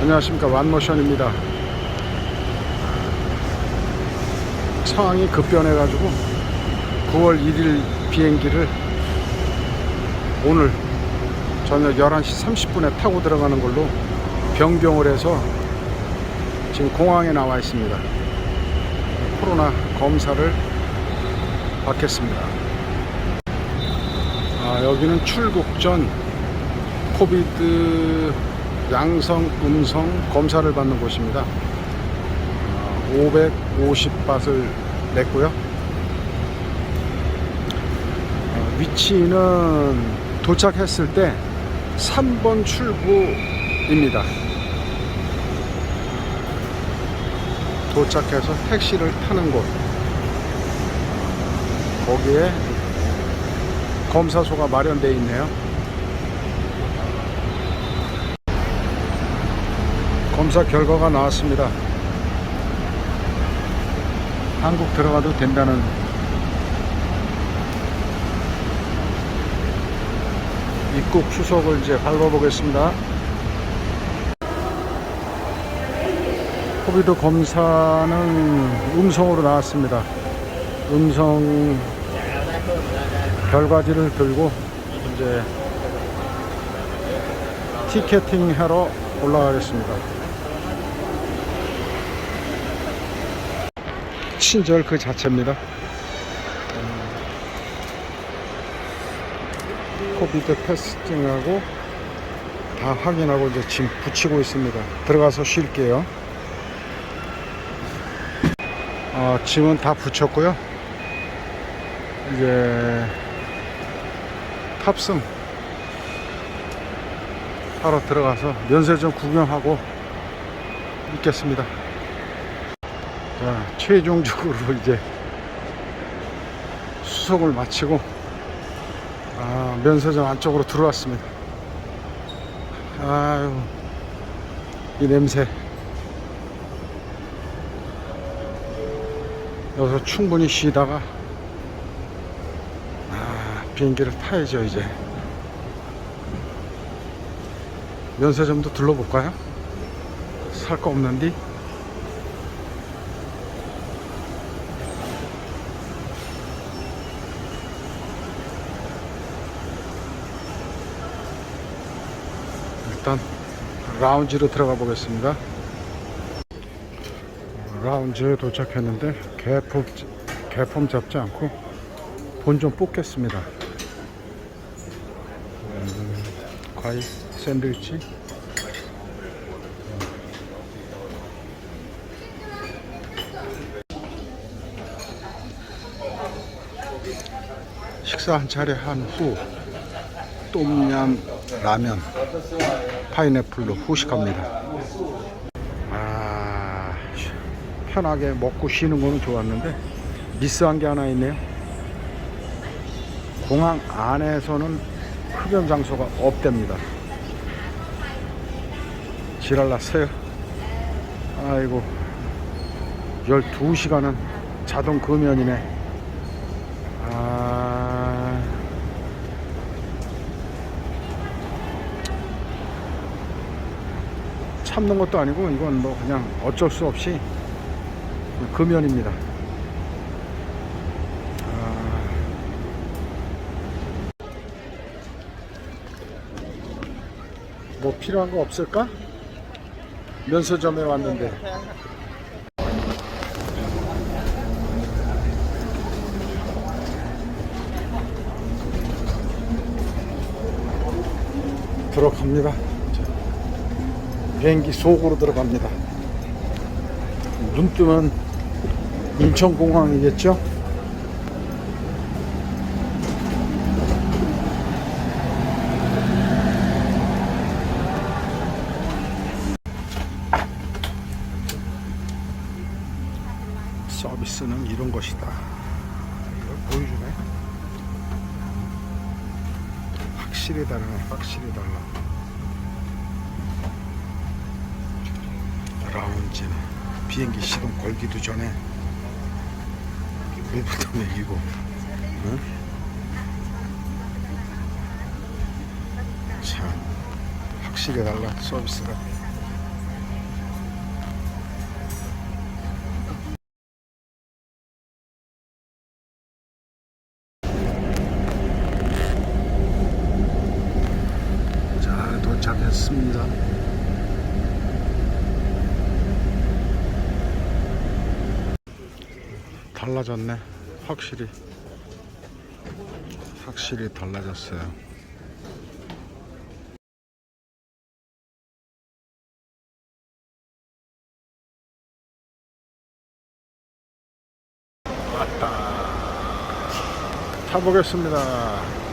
안녕하십니까. 완모션입니다. 상황이 급변해 가지고 9월 1일 비행기를 오늘 저녁 11시 30분에 타고 들어가는 걸로 변경을 해서 지금 공항에 나와 있습니다. 코로나 검사를 받겠습니다. 아, 여기는 출국 전 코비드 양성, 음성 검사를 받는 곳입니다. 550바트를 냈고요. 어, 위치는 도착했을 때 3번 출구입니다. 도착해서 택시를 타는 곳. 거기에 검사소가 마련되어 있네요. 검사 결과가 나왔습니다. 한국 들어가도 된다는 입국 수속을 이제 밟아보겠습니다. 코비드 검사는 음성으로 나왔습니다. 음성 결과지를 들고 이제 티켓팅 하러 올라가겠습니다. 친절 그 자체입니다. 코비드 테스팅하고 다 확인하고 이제 짐 붙이고 있습니다. 들어가서 쉴게요. 어, 짐은 다 붙였고요. 이제 탑승 하러 들어가서 면세점 구경하고 있겠습니다. 자, 최종적으로 이제 수속을 마치고 아, 면세점 안쪽으로 들어왔습니다. 아유, 이 냄새. 여기서 충분히 쉬다가 아, 비행기를 타야죠 이제. 면세점도 둘러볼까요? 살 거 없는디? 일단 라운지로 들어가 보겠습니다. 라운지에 도착했는데 개폼, 개폼 잡지 않고 본 좀 뽑겠습니다. 음, 과일, 샌드위치. 식사 한 차례 한 후 똠얌 라면 파인애플로 후식합니다. 아 편하게 먹고 쉬는 거는 좋았는데 미스한 게 하나 있네요. 공항 안에서는 흡연 장소가 없답니다. 지랄났어요. 아이고 12시간은 자동 금연이네. 아 참는 것도 아니고 이건 뭐 그냥 어쩔 수 없이 금연입니다. 아, 뭐 필요한 거 없을까? 면세점에 왔는데 들어갑니다. 자, 비행기 속으로 들어갑니다. 눈 뜨면 인천공항이겠죠? 서비스는 이런 것이다. 이걸 보여주네. 확실히 다르네, 확실히 달라. 라운지는 비행기 시동 걸기도 전에 물부터 먹이고, 응? 참 확실히 달라 서비스가. 있습니다. 달라졌네. 확실히. 확실히 달라졌어요. 타보겠습니다.